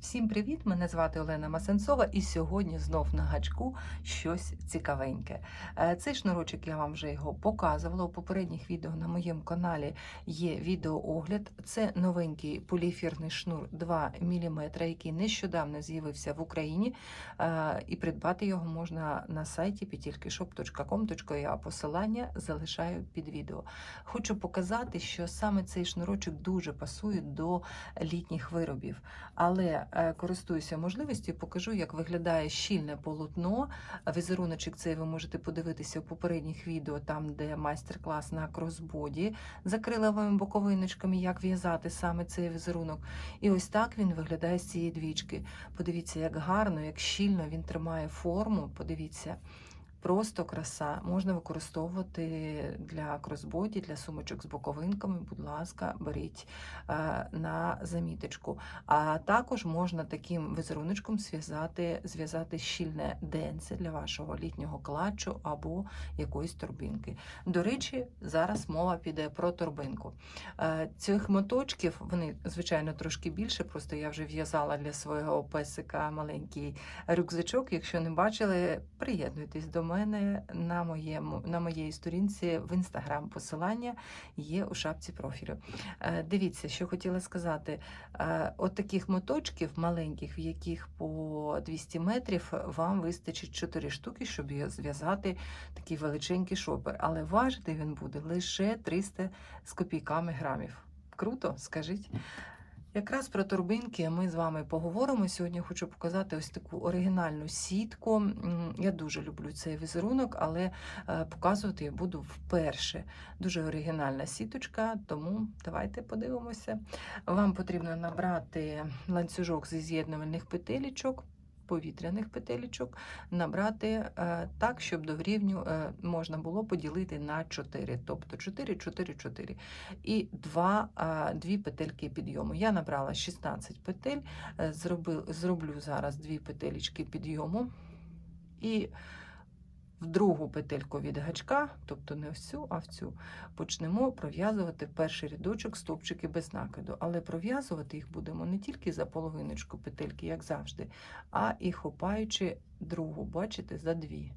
Всім привіт! Мене звати Олена Масенцова, і сьогодні знов на гачку щось цікавеньке. Е, Цей шнурочок я вам вже його показувала. У попередніх відео на моєму каналі є відеоогляд. Це новенький поліефірний шнур 2 мм, який нещодавно з'явився в Україні. Е, І придбати його можна на сайті petilkishop.com.ua. Посилання залишаю під відео. Хочу показати, що саме цей шнурочок дуже пасує до літніх виробів. Але користуюся можливістю, покажу, як виглядає щільне полотно. Візеруночок цей ви можете подивитися в попередніх відео, там де майстер-клас на кросбоді з акриловими боковиночками, як в'язати саме цей візерунок. І ось так він виглядає з цієї двічки. Подивіться, як гарно, як щільно він тримає форму. Подивіться. Просто краса можна використовувати для кросбоді, для сумочок з боковинками. Будь ласка, беріть е, на заміточку. А також можна таким візеруночком зв'язати зв'язати щільне денце для вашого літнього клатчу або якоїсь торбинки. До речі, зараз мова піде про торбинку. Е, Цих моточків вони, звичайно, трошки більше. Просто я вже в'язала для свого песика маленький рюкзачок. Якщо не бачили, приєднуйтесь до мене на моєму на моїй сторінці в інстаграм. Посилання є у шапці профілю. Е, Дивіться, що хотіла сказати. Е, От таких моточків маленьких, в яких по 200 метрів, вам вистачить 4 штуки, щоб зв'язати такий величенький шопер. Але важити він буде лише 300 з копійками грамів. Круто, скажіть. Якраз про турбинки ми з вами поговоримо. Сьогодні хочу показати ось таку оригінальну сітку. Я дуже люблю цей візерунок, але е, показувати я буду вперше. Дуже оригінальна сіточка, тому давайте подивимося. Вам потрібно набрати ланцюжок зі з'єднувальних петелечок. Повітряних петелечок набрати е, так, щоб до рівню е, можна було поділити на 4, тобто 4, 4, 4 і 2, е, 2 петельки підйому. Я набрала 16 петель, е, зроблю зараз 2 петелечки підйому. І в другу петельку від гачка, тобто не в цю, а в цю, почнемо пров'язувати перший рядочок стовпчики без накиду. Але пров'язувати їх будемо не тільки за половиночку петельки, як завжди, а і хопаючи другу, бачите, за дві,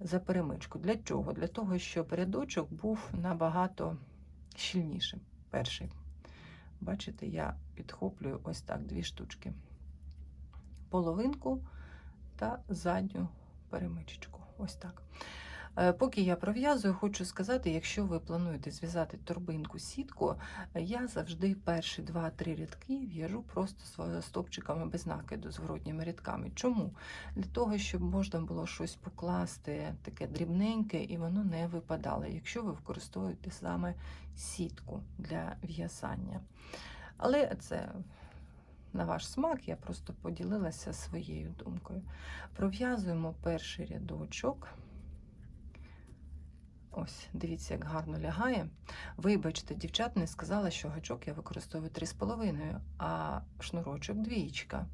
за перемичку. Для чого? Для того, щоб рядочок був набагато щільнішим. Перший. Бачите, я підхоплюю ось так дві штучки. Половинку та задню перемичечку. Ось так. Е, Поки я пров'язую, хочу сказати, якщо ви плануєте зв'язати торбинку сітку, я завжди перші 2-3 рядки в'яжу просто стопчиками без накиду, зворотніми рядками. Чому? Для того, щоб можна було щось покласти таке дрібненьке і воно не випадало, якщо ви використовуєте саме сітку для в'язання. Але це на ваш смак, я просто поділилася своєю думкою. Пров'язуємо перший рядочок. Ось, дивіться, як гарно лягає. Вибачте, дівчат не сказала, що гачок я використовую 3,5, а шнурочок двічка.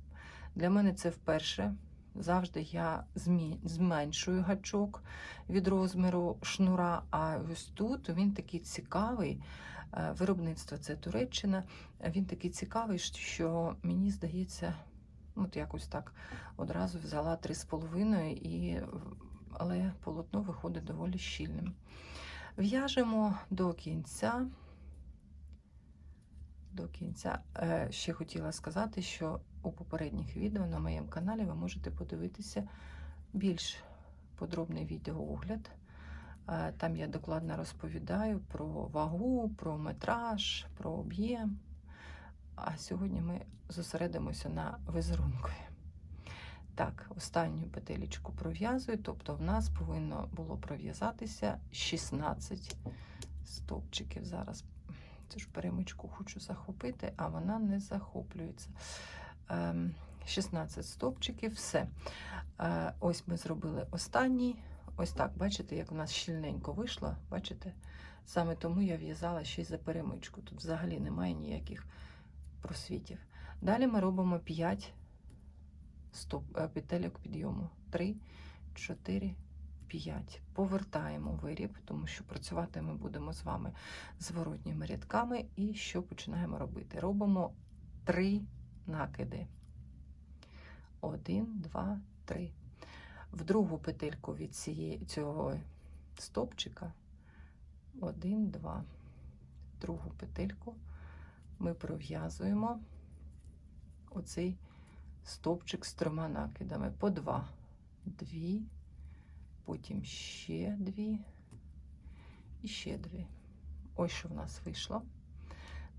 Для мене це вперше. Завжди я зменшую гачок від розміру шнура, а ось тут він такий цікавий. Е, Виробництво це Туреччина. Він такий цікавий, що мені здається, от якось так одразу взяла 3,5 і але полотно виходить доволі щільним. В'яжемо до кінця. До кінця. Е, Ще хотіла сказати, що у попередніх відео на моєму каналі ви можете подивитися більш подробний відеоогляд. Е, Там я докладно розповідаю про вагу, про метраж, про об'єм. А сьогодні ми зосередимося на візерунку. Так, останню петелечку пров'язую, тобто в нас повинно було пров'язатися 16 стовпчиків. Зараз цю ж перемичку хочу захопити, а вона не захоплюється. Ем, 16 стовпчиків, все. Е, Ось ми зробили останній. Ось так, бачите, як у нас щільненько вийшло. Бачите? Саме тому я в'язала ще й за перемичку. Тут взагалі немає ніяких просвітів. Далі ми робимо 5 стоп, е, петельок підйому. 3, 4, 5. Повертаємо виріб, тому що працювати ми будемо з вами зворотніми рядками. І що починаємо робити? Робимо 3 накиди. 1, 2, 3. В другу петельку від цієї, цього стопчика 1, 2. Другу петельку ми пров'язуємо оцей стовпчик з трьома накидами по два. Дві, потім ще дві і ще дві. Ось що в нас вийшло.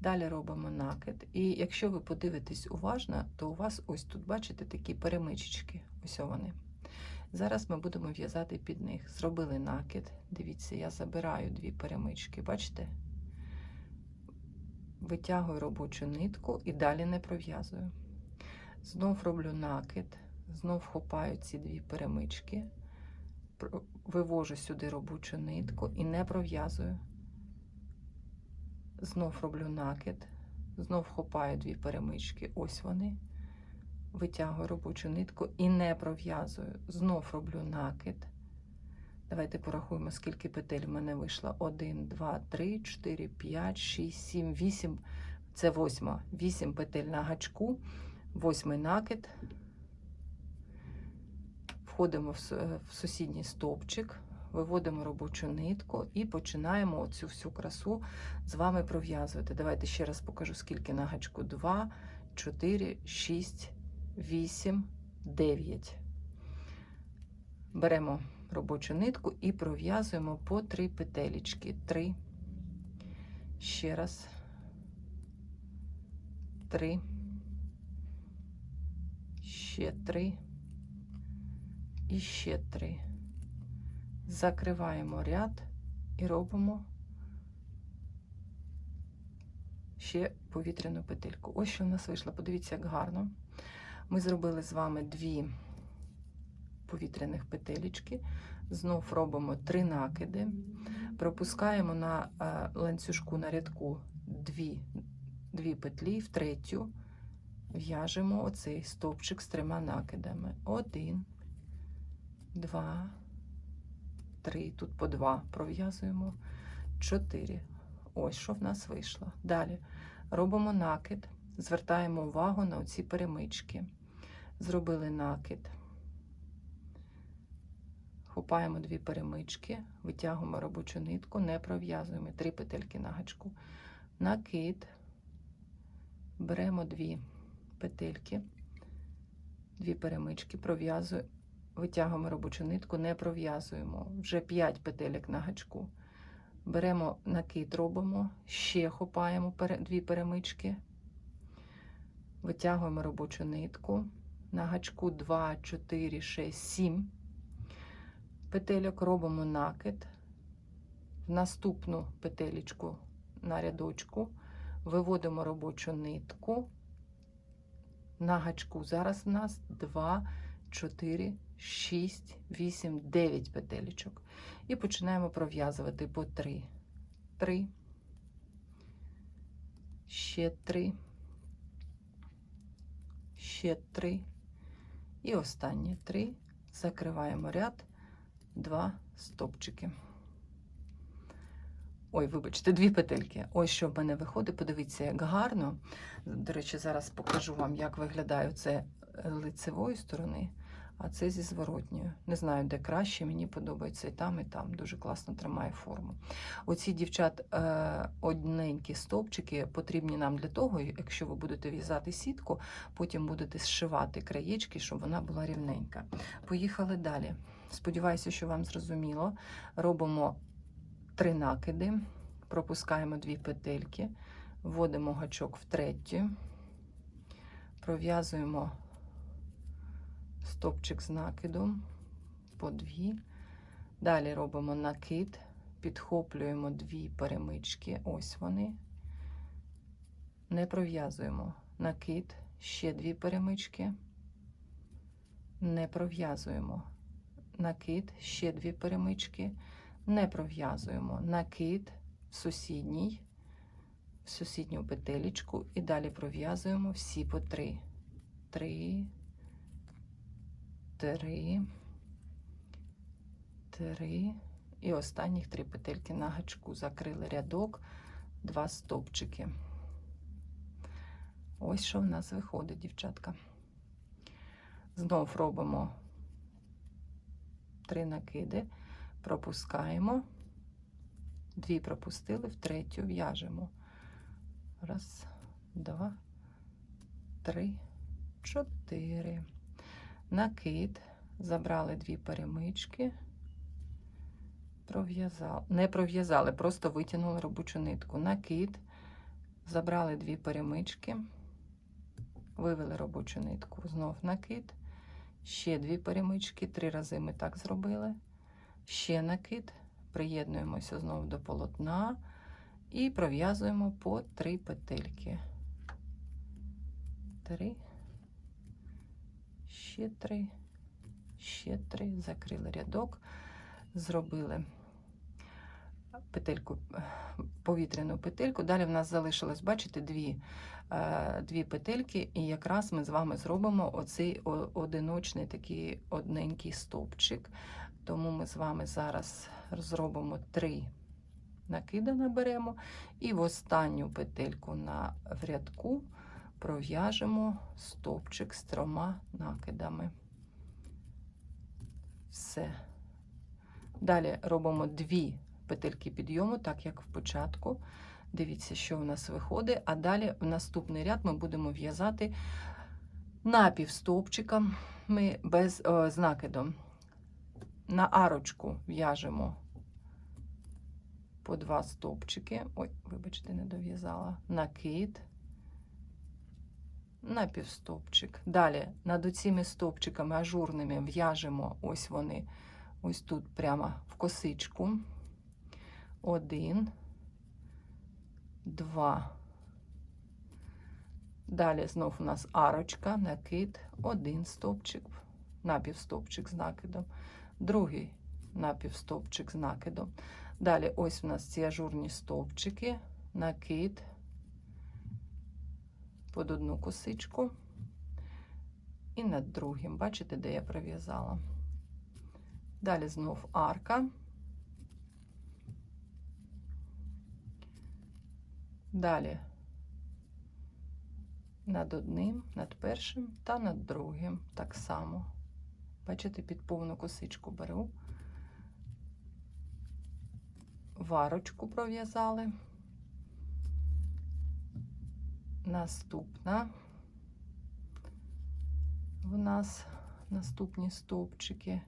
Далі робимо накид. І якщо ви подивитесь уважно, то у вас ось тут, бачите, такі перемичечки. Ось вони. Зараз ми будемо в'язати під них. Зробили накид. Дивіться, я забираю дві перемички, бачите? Витягую робочу нитку і далі не пров'язую. Знов роблю накид, знов хопаю ці дві перемички, вивожу сюди робочу нитку і не пров'язую. Знов роблю накид, знов хопаю дві перемички, ось вони. Витягую робочу нитку і не пров'язую. Знов роблю накид. Давайте порахуємо, скільки петель в мене вийшло. 1, 2, 3, 4, 5, 6, 7, 8. Це восьма. 8 петель на гачку. Восьмий накид. Входимо в сусідній стовпчик, виводимо робочу нитку і починаємо оцю всю красу з вами пров'язувати. Давайте ще раз покажу, скільки на гачку. 2, 4, 6, 8, 9. Беремо робочу нитку і пров'язуємо по 3 петелечки. 3. Ще раз. 3. Ще 3. І ще 3. Закриваємо ряд і робимо ще повітряну петельку. Ось що в нас вийшло. Подивіться, як гарно. Ми зробили з вами дві повітряних петелечки. Знов робимо три накиди. Пропускаємо на е, ланцюжку на рядку дві, дві петлі, в третю в'яжемо оцей стовпчик з трьома накидами. Один, два, три. Тут по два пров'язуємо. Чотири. Ось що в нас вийшло. Далі робимо накид, звертаємо увагу на оці перемички. Зробили накид. Хопаємо дві перемички, витягуємо робочу нитку, не пров'язуємо три петельки на гачку. Накид. Беремо дві петельки, дві перемички, пров'язуємо, витягуємо робочу нитку, не пров'язуємо. Вже 5 петелек на гачку. Беремо накид, робимо, ще хопаємо дві перемички, витягуємо робочу нитку. На гачку 2, 4, 6, 7 петельок робимо накид. В наступну петелечку на рядочку виводимо робочу нитку. На гачку зараз у нас 2, 4, 6, 8, 9 петелечок. І починаємо пров'язувати по 3. 3. Ще 3. Ще 3. І останні 3. Закриваємо ряд. Два стопчики. Ой, вибачте, дві петельки. Ось що в мене виходить. Подивіться, як гарно. До речі, зараз покажу вам, як виглядає це лицевої сторони, а це зі зворотньої. Не знаю, де краще, мені подобається і там, і там. Дуже класно тримає форму. Оці дівчат е, одненькі стовпчики потрібні нам для того, якщо ви будете в'язати сітку, потім будете зшивати краєчки, щоб вона була рівненька. Поїхали далі. Сподіваюся, що вам зрозуміло. Робимо три накиди, пропускаємо дві петельки, вводимо гачок в третю, пров'язуємо стопчик з накидом по дві. Далі робимо накид, підхоплюємо дві перемички, ось вони. Не пров'язуємо накид, ще дві перемички. Не пров'язуємо накид, ще дві перемички, не пров'язуємо накид в сусідній, в сусідню петелечку і далі пров'язуємо всі по три. Три, три, три. І останніх три петельки на гачку. Закрили рядок, два стовпчики. Ось що в нас виходить, дівчатка. Знов робимо три накиди, пропускаємо, дві пропустили, в третю в'яжемо. Раз, два, три, чотири. Накид, забрали дві перемички, пров'язали, не пров'язали, просто витягнули робочу нитку. Накид, забрали дві перемички, вивели робочу нитку, знов накид, ще дві перемички, три рази ми так зробили, ще накид, приєднуємося знов до полотна і пров'язуємо по три петельки. Три, ще три, ще три, закрили рядок, зробили петельку, повітряну петельку. Далі в нас залишилось, бачите, дві, е, дві петельки, і якраз ми з вами зробимо оцей одиночний такий одненький стовпчик. Тому ми з вами зараз зробимо три накида наберемо, і в останню петельку на в рядку пров'яжемо стовпчик з трьома накидами. Все. Далі робимо дві петельки підйому, так як в початку. Дивіться, що в нас виходить. А далі в наступний ряд ми будемо в'язати напівстовпчиком ми без о, з накидом. На арочку в'яжемо по два стовпчики. Ой, вибачте, не дов'язала. Накид. Напівстовпчик. Далі над цими стовпчиками ажурними в'яжемо ось вони, ось тут прямо в косичку. Один, два. Далі знов у нас арочка, накид, один стовпчик, напівстовпчик з накидом, другий напівстовпчик з накидом. Далі ось у нас ці ажурні стовпчики, накид під одну косичку і над другим. Бачите, де я пров'язала. Далі знов арка. Далі над одним, над першим та над другим так само. Бачите, під повну косичку беру. Варочку пров'язали. Наступна в нас наступні стовпчики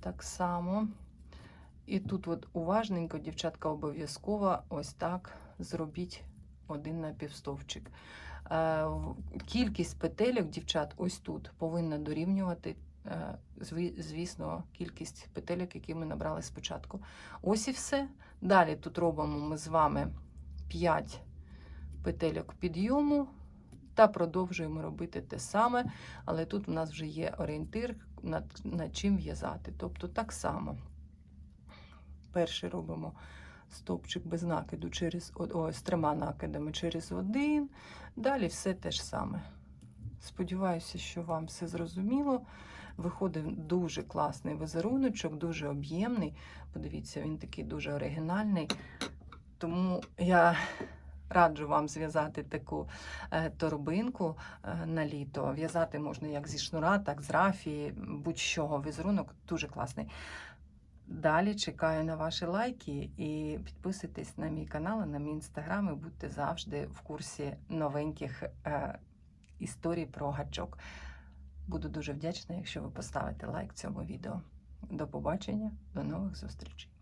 так само. І тут от уважненько, дівчатка, обов'язково ось так зробіть один напівстовпчик. Е, Кількість петельок, дівчат, ось тут повинна дорівнювати, е, звісно, кількість петельок, які ми набрали спочатку. Ось і все. Далі тут робимо ми з вами 5 петельок підйому та продовжуємо робити те саме, але тут у нас вже є орієнтир, над, над чим в'язати. Тобто так само. Перший робимо стовпчик без накиду через, о, з трьома накидами через один. Далі все те ж саме. Сподіваюся, що вам все зрозуміло. Виходив дуже класний візеруночок, дуже об'ємний. Подивіться, він такий дуже оригінальний. Тому я раджу вам зв'язати таку е, торбинку е, на літо. В'язати можна як зі шнура, так з рафії, будь-чого. Візерунок дуже класний. Далі чекаю на ваші лайки і підписуйтесь на мій канал, на мій інстаграм, і будьте завжди в курсі новеньких е, історій про гачок. Буду дуже вдячна, якщо ви поставите лайк цьому відео. До побачення, до нових зустрічей!